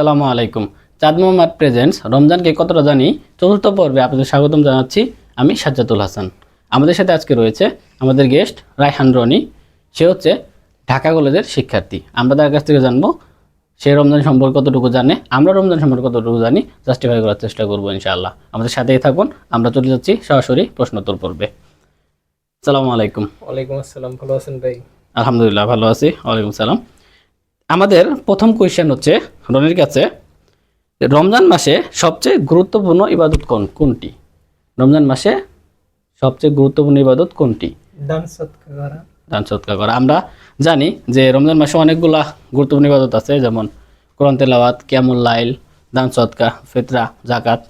সালামু আলাইকুম। চাঁদ মোহাম্মদ প্রেজেন্টস রমজানকে কতটা জানি চতুর্থ পর্বে আপনাদের স্বাগতম জানাচ্ছি আমি সাজ্জাতুল হাসান। আমাদের সাথে আজকে রয়েছে আমাদের গেস্ট রায়হান রনি। সে হচ্ছে ঢাকা কলেজের শিক্ষার্থী। আমরা তার কাছ থেকে জানব সে রমজান সম্পর্কে কতটুকু জানে আমরা রমজান সম্পর্কে কতটুকু জানি জাস্টিফাই করার চেষ্টা করব ইনশাআল্লাহ। আমাদের সাথেই থাকুন আমরা চলে যাচ্ছি সরাসরি প্রশ্নোত্তর পর্বে। সালামু আলাইকুম। ওয়ালাইকুম আসসালাম ভালো আছেন ভাই? আলহামদুলিল্লাহ ভালো আছি। ওয়ালাইকুম সালাম। আমাদের প্রথম কোয়েশ্চেন হচ্ছে রনির কাছে রমজান মাসে সবচেয়ে গুরুত্বপূর্ণ ইবাদত কোন কোনটি? রমজান মাসে সবচেয়ে গুরুত্বপূর্ণ ইবাদত কোনটি? দান সৎকা করা। দান করা। আমরা জানি যে রমজান মাসে অনেকগুলা গুরুত্বপূর্ণ ইবাদত আছে যেমন কোরআন তেলাওয়াত কিয়ামুল লাইল দান সৎকা ফিতরা জাকাত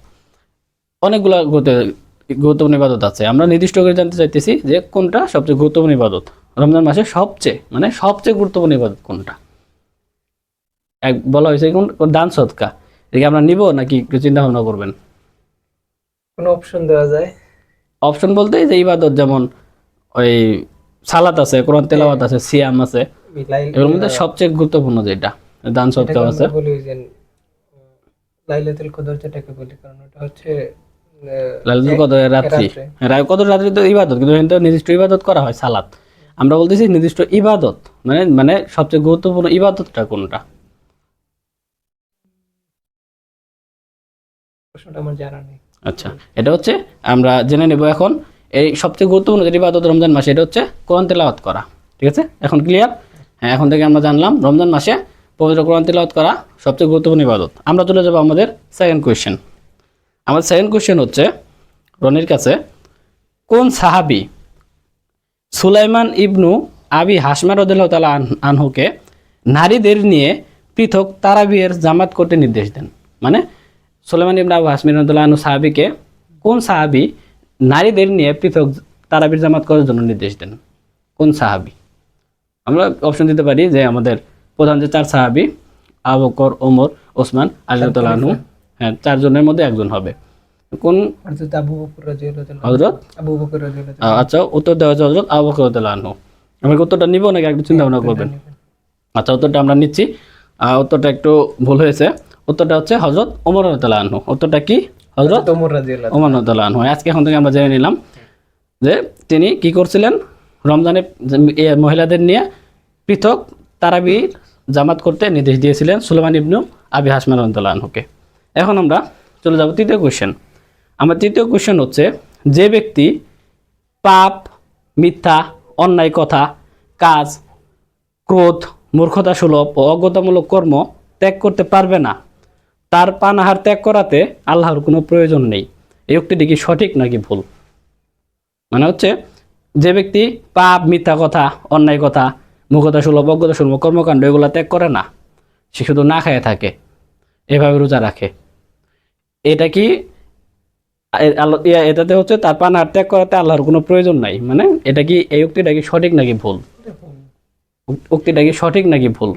অনেকগুলা গুরুত্ব- গুরুত্বপূর্ণ ইবাদত আছে। আমরা নির্দিষ্ট করে জানতে চাইতেছি যে কোনটা সবচেয়ে গুরুত্বপূর্ণ ইবাদত? রমজান মাসে সবচেয়ে মানে সবচেয়ে গুরুত্বপূর্ণ ইবাদত কোনটা? এক বলা হয়েছে কোন দান সৎকা? এদিকে আমরা নিব নাকি চিন্তা ভাবনা করবেন? কোনো অপশন দেওয়া যায়? অপশন বলতে যে ইবাদত যেমন ওই সালাত আছে কোরআন তেলাওয়াত আছে সিয়াম আছে এগুলোর মধ্যে সবচেয়ে গুরুত্বপূর্ণ যেটা দান সৎকা আছে। লাইলাতুল কদর যেটাকে বলি কারণ ওটা হচ্ছে লাইলাতুল কদরের রাত্রি। রায় কদর রাত্রি তো ইবাদত কিন্তু তো নির্দিষ্ট ইবাদত করা হয় সালাত। আমরা বলতেছি নির্দিষ্ট ইবাদত মানে মানে সবচেয়ে গুরুত্বপূর্ণ ইবাদতটা কোনটা? প্রশ্নটা আমার জানা নেই। আচ্ছা এটা হচ্ছে আমরা জেনে নেব এখন, এই সবচেয়ে গুরুত্বপূর্ণ যে ইবাদত রমজান মাসে, এটা হচ্ছে কোরআন তেলাওয়াত করা, ঠিক আছে? এখন ক্লিয়ার হ্যাঁ এখন থেকে আমরা জানলাম, রমজান মাসে পবিত্র কোরআন তেলাওয়াত করা সবচেয়ে গুরুত্বপূর্ণ ইবাদত। আমরা চলে আমাদের সেকেন্ড কোয়েশ্চেন আমাদের সেকেন্ড কোয়েশ্চেন হচ্ছে, রনির কাছে, কোন সাহাবি সুলাইমান ইবনু আবি হাসমার রদুল্লাহ তালা আনহুকে নারীদের নিয়ে পৃথক তারাবিয়ের জামাত করতে নির্দেশ দেন? মানে সুলাইমান ইবনু আবু হাসমির রদুল্লাহ সাহাবিকে কোন সাহাবি নারীদের নিয়ে পৃথক তারাবির জামাত করার জন্য নির্দেশ দেন? কোন সাহাবি? আমরা অপশন দিতে পারি যে আমাদের প্রধান যে চার সাহাবি আবকর ওমর ওসমান আনহু হ্যাঁ চারজনের মধ্যে একজন হবে। কোন? হজরত আবু বকর আচ্ছা উত্তর দেওয়া হচ্ছে হজরত আবু বকর আনহু। আমরা উত্তরটা নিব নাকি? একটু চিন্তা ভাবনা করবেন। আচ্ছা উত্তরটা আমরা নিচ্ছি। উত্তরটা একটু ভুল হয়েছে। উত্তরটা হচ্ছে হজরত ওমর রাদিয়াল্লাহু আনহু। উত্তরটা কি? হজরত ওমর ওমর আনহু। আজকে এখন থেকে আমরা জেনে নিলাম যে তিনি কি করছিলেন? রমজানে মহিলাদের নিয়ে পৃথক তারাবির জামাত করতে নির্দেশ দিয়েছিলেন সুলেমান ইবনু আবি হাসমান রাদিয়াল্লাহু আনহুকে। এখন আমরা চলে যাব তৃতীয় কোশ্চেন আমার তৃতীয় কোয়েশ্চেন হচ্ছে যে ব্যক্তি পাপ মিথ্যা অন্যায় কথা কাজ ক্রোধ মূর্খতা সুলভ ও অজ্ঞতামূলক কর্ম ত্যাগ করতে পারবে না তার পানাহার ত্যাগ করাতে আল্লাহর কোনো প্রয়োজন নেই। এই উক্তিটি কি সঠিক নাকি ভুল? মানে হচ্ছে যে ব্যক্তি পাপ মিথ্যা কথা অন্যায় কথা মুখতা সুলভ অজ্ঞতা সুলভ কর্মকাণ্ড এগুলো ত্যাগ করে না। সে শুধু না খায় থাকে এভাবে রোজা রাখে। এটা কি এটাতে হচ্ছে তার পানাহার ত্যাগ করাতে আল্লাহর কোনো প্রয়োজন নাই। মানে এটা কি এই উক্তিটা কি সঠিক নাকি ভুল? উক্তিটা কি সঠিক নাকি ভুল।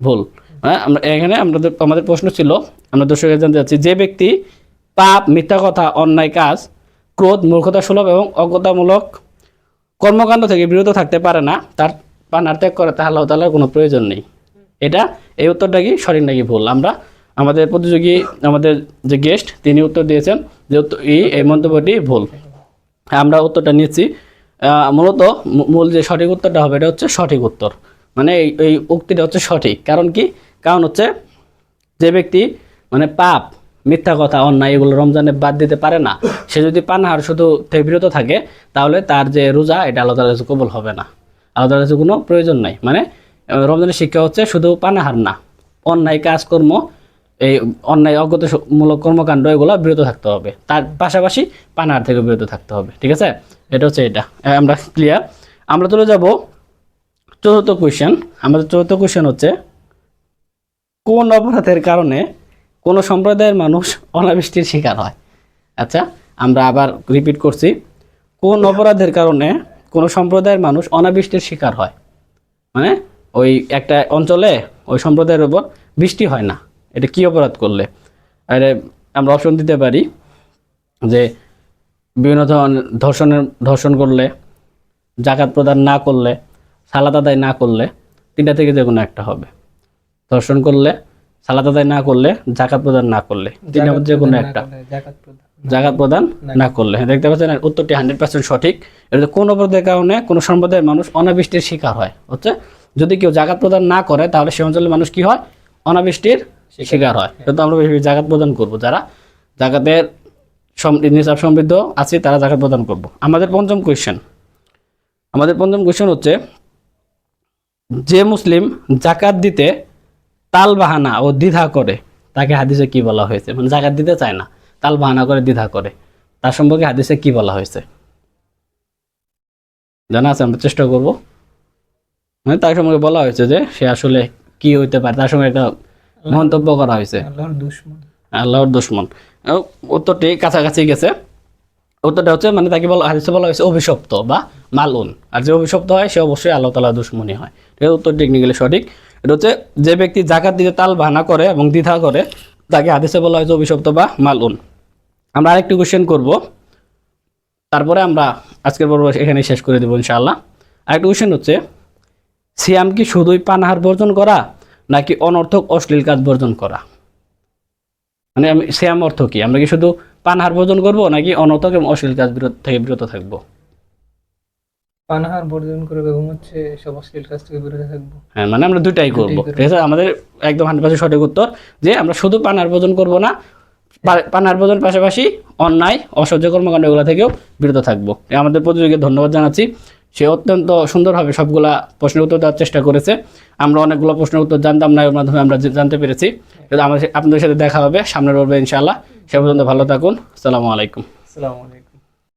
ভুল। হ্যাঁ আমরা এখানে আমাদের আমাদের প্রশ্ন ছিল, আমরা দর্শকের জানতে চাচ্ছি, যে ব্যক্তি পাপ, মিথ্যা কথা, অন্যায় কাজ, ক্রোধ, মূর্খতা সুলভ এবং অজ্ঞতামূলক কর্মকাণ্ড থেকে বিরত থাকতে পারে না, তার পানার ত্যাগ করাতে আল্লাহ তালার কোনো প্রয়োজন নেই। এটা, এই উত্তরটা কি সঠিক নাকি ভুল? আমরা, আমাদের প্রতিযোগী, আমাদের যে গেস্ট তিনি উত্তর দিয়েছেন যে এই এই মন্তব্যটি ভুল। আমরা উত্তরটা নিচ্ছি মূলত মূল যে সঠিক উত্তরটা হবে, এটা হচ্ছে সঠিক উত্তর। মানে এই এই উক্তিটা হচ্ছে সঠিক। কারণ কি? কারণ হচ্ছে যে ব্যক্তি মানে পাপ, মিথ্যা কথা, অন্যায়, এগুলো রমজানে বাদ দিতে পারে না। সে যদি পানাহার শুধু থেকে থাকে, তাহলে তার যে রোজা, এটা আল্লাহ তালা কবুল হবে না। আল্লাহ তালার কোনো প্রয়োজন নাই। মানে রমজানের শিক্ষা হচ্ছে শুধু পানাহার না, অন্যায় কাজকর্ম, এই অন্যায় অজ্ঞতামূলক কর্মকাণ্ড, এগুলো বিরত থাকতে হবে। তার পাশাপাশি পানাহার থেকে বিরত থাকতে হবে, ঠিক আছে? এটা হচ্ছে এটা। আমরা ক্লিয়ার আমরা চলে যাব চতুর্থ কোয়েশ্চেন আমাদের চতুর্থ কোয়েশ্চেন হচ্ছে কোন অপরাধের কারণে কোনো সম্প্রদায়ের মানুষ অনাবৃষ্টির শিকার হয়? আচ্ছা আমরা আবার রিপিট করছি। কোন অপরাধের কারণে কোনো সম্প্রদায়ের মানুষ অনাবৃষ্টির শিকার হয়? মানে ওই একটা অঞ্চলে ওই সম্প্রদায়ের ওপর বৃষ্টি হয় না। এটা কি অপরাধ করলে? আরে, আমরা অপশন দিতে পারি যে বিভিন্ন ধরনের ধর্ষণের, ধর্ষণ করলে, জাকাত প্রদান না করলে সালাদ আদায় না করলে তিনটা থেকে যে কোনো একটা হবে। ধর্ষণ করলে সালাত আদায় না করলে জাকাত প্রদান না করলে। তিনের মধ্যে যে কোনো একটা। জাকাত প্রদান না করলে। হ্যাঁ, দেখতে পাচ্ছেন উত্তরটি হান্ড্রেড পার্সেন্ট সঠিক। এটা কোন অপরাধের কারণে কোনো সম্প্রদায়ের মানুষ অনাবৃষ্টির শিকার হয় হচ্ছে? যদি কেউ জাকাত প্রদান না করে তাহলে সে অঞ্চলের মানুষ কি হয়? অনাবৃষ্টির শিকার হয়। কিন্তু আমরা জাকাত প্রদান করব। যারা জাকাতের নিসাব সমৃদ্ধ আছে তারা জাকাত প্রদান করব। আমাদের পঞ্চম কোয়েশ্চেন আমাদের পঞ্চম কোয়েশ্চেন হচ্ছে যে মুসলিম জাকাত দিতে তাল বাহানা ও দ্বিধা করে তাকে হাদিসে কি বলা হয়েছে? মানে জাকাত দিতে চায় না তাল বাহানা করে দ্বিধা করে। তার সম্পর্কে হাদিসে কি বলা হয়েছে? জানা আছে আমরা চেষ্টা করব। মানে তার সম্পর্কে বলা হয়েছে যে সে আসলে কি হইতে পারে তার সঙ্গে একটা মন্তব্য করা হয়েছে। আল্লাহর দুশ্মন। উত্তরটি কাছাকাছি গেছে। উত্তরটা হচ্ছে মানে তাকে বলা হাদিসে বলা হয়েছে অভিশপ্ত বা মালউন আর যে অভিশপ্ত হয় সে অবশ্যই আল্লাহ তালা দুশ্মনী হয়। এটা উত্তর টেকনিক্যালি সঠিক। এটা হচ্ছে যে ব্যক্তি জাকাত দিতে তাল বাহানা করে এবং দ্বিধা করে, তাকে হাদিসে বলা হয়েছে অভিশপ্ত বা মালউন। আমরা আরেকটি কোশ্চেন করব। তারপরে আমরা আজকের পর্ব এখানে শেষ করে দেবো ইনশাআল্লাহ। আরেকটি কোশ্চেন হচ্ছে, সিয়াম কি শুধুই পানাহার বর্জন করা, নাকি অনর্থক অশ্লীল কাজ বর্জন করা? মানে আমি শ্যাম অর্থ কি? আমরা কি শুধু পানাহার বর্জন করব, নাকি অনর্থক এবং অশ্লীল কাজ বিরত থেকে বিরত থাকব? পানাহার বর্জন করবে এবং হচ্ছে সব অশ্লীল কাজ থেকে বিরত থাকব। হ্যাঁ মানে আমরা দুটাই করব। ঠিক আছে আমাদের একদম হান্ড্রেড পার্সেন্ট সঠিক উত্তর যে আমরা শুধু পানাহার ভোজন করব না পানাহার ভোজন পাশাপাশি অন্যায় অসহ্য কর্মকাণ্ড এগুলো থেকেও বিরত থাকব। আমাদের প্রতিযোগীকে ধন্যবাদ জানাচ্ছি। সে অত্যন্ত সুন্দরভাবে সবগুলা প্রশ্নের উত্তর দেওয়ার চেষ্টা করেছে। আমরা অনেকগুলো প্রশ্নের উত্তর জানতাম না এর মাধ্যমে আমরা জানতে পেরেছি। আমাদের আপনাদের সাথে দেখা হবে সামনের পর্বে ইনশাআল্লাহ। সে পর্যন্ত ভালো থাকুন। আসসালামু আলাইকুম। আসসালামু আলাইকুম।